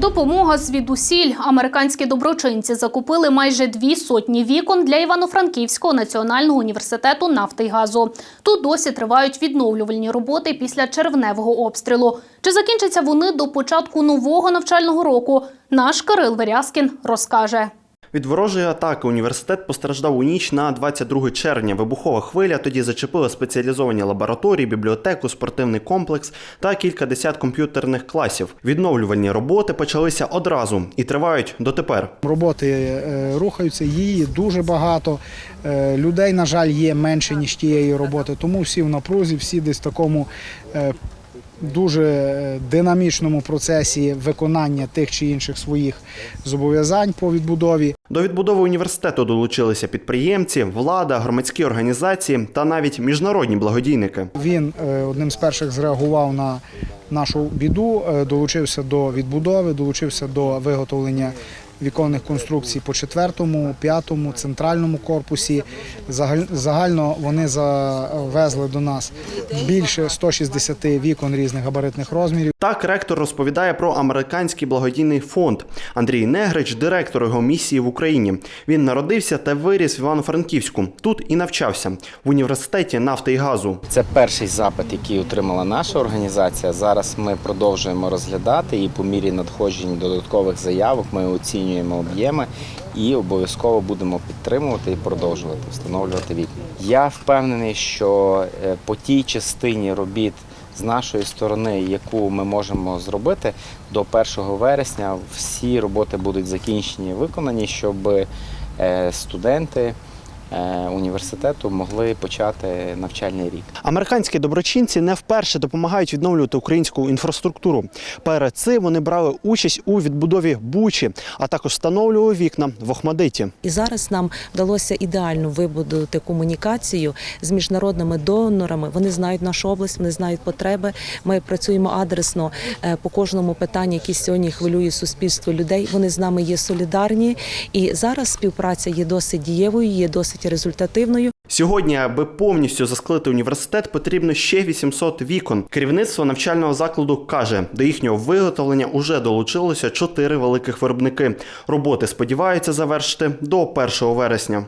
Допомога звідусіль. Американські доброчинці закупили майже дві сотні вікон для Івано-Франківського національного університету нафти й газу. Тут досі тривають відновлювальні роботи після червневого обстрілу. Чи закінчаться вони до початку нового навчального року? Наш Кирил Верязкін розкаже. Від ворожої атаки університет постраждав у ніч на 22 червня. Вибухова хвиля тоді зачепила спеціалізовані лабораторії, бібліотеку, спортивний комплекс та кількадесят комп'ютерних класів. Відновлювальні роботи почалися одразу і тривають дотепер. Роботи е, рухаються, її дуже багато. Е, Людей, на жаль, є менше, ніж тієї роботи, тому всі в напрузі, всі десь в такому е, дуже е, динамічному процесі виконання тих чи інших своїх зобов'язань по відбудові. До відбудови університету долучилися підприємці, влада, громадські організації та навіть міжнародні благодійники. Він е, одним з перших зреагував на нашу біду, е, долучився до відбудови, долучився до виготовлення віконних конструкцій по четвертому, п'ятому, центральному корпусі. Загаль- Загально вони завезли до нас більше 160 вікон різних габаритних розмірів. Так ректор розповідає про американський благодійний фонд. Андрій Негрич, директор його місії в Україні. Він народився та виріс в Івано-Франківську. Тут і навчався в університеті нафти і газу. Це перший запит, який отримала наша організація. Зараз ми продовжуємо розглядати і по мірі надходжень додаткових заявок ми оцінюємо об'єми і обов'язково будемо підтримувати і продовжувати встановлювати вікна. Я впевнений, що е, по тій частині робіт з нашої сторони, яку ми можемо зробити до 1 вересня, всі роботи будуть закінчені і виконані, щоб е, студенти університету могли почати навчальний рік. Американські доброчинці не вперше допомагають відновлювати українську інфраструктуру. Перед цим вони брали участь у відбудові Бучі, а також встановлювали вікна в Охмадиті. І зараз нам вдалося ідеально вибудувати комунікацію з міжнародними донорами. Вони знають нашу область, вони знають потреби. Ми працюємо адресно е, по кожному питанню, яке сьогодні хвилює суспільство людей. Вони з нами є солідарні, і зараз співпраця є досить дієвою, є досить результативною. Сьогодні, аби повністю засклити університет, потрібно ще 800 вікон. Керівництво навчального закладу каже, до їхнього виготовлення уже долучилося чотири великих виробники. Роботи сподіваються завершити до 1 вересня.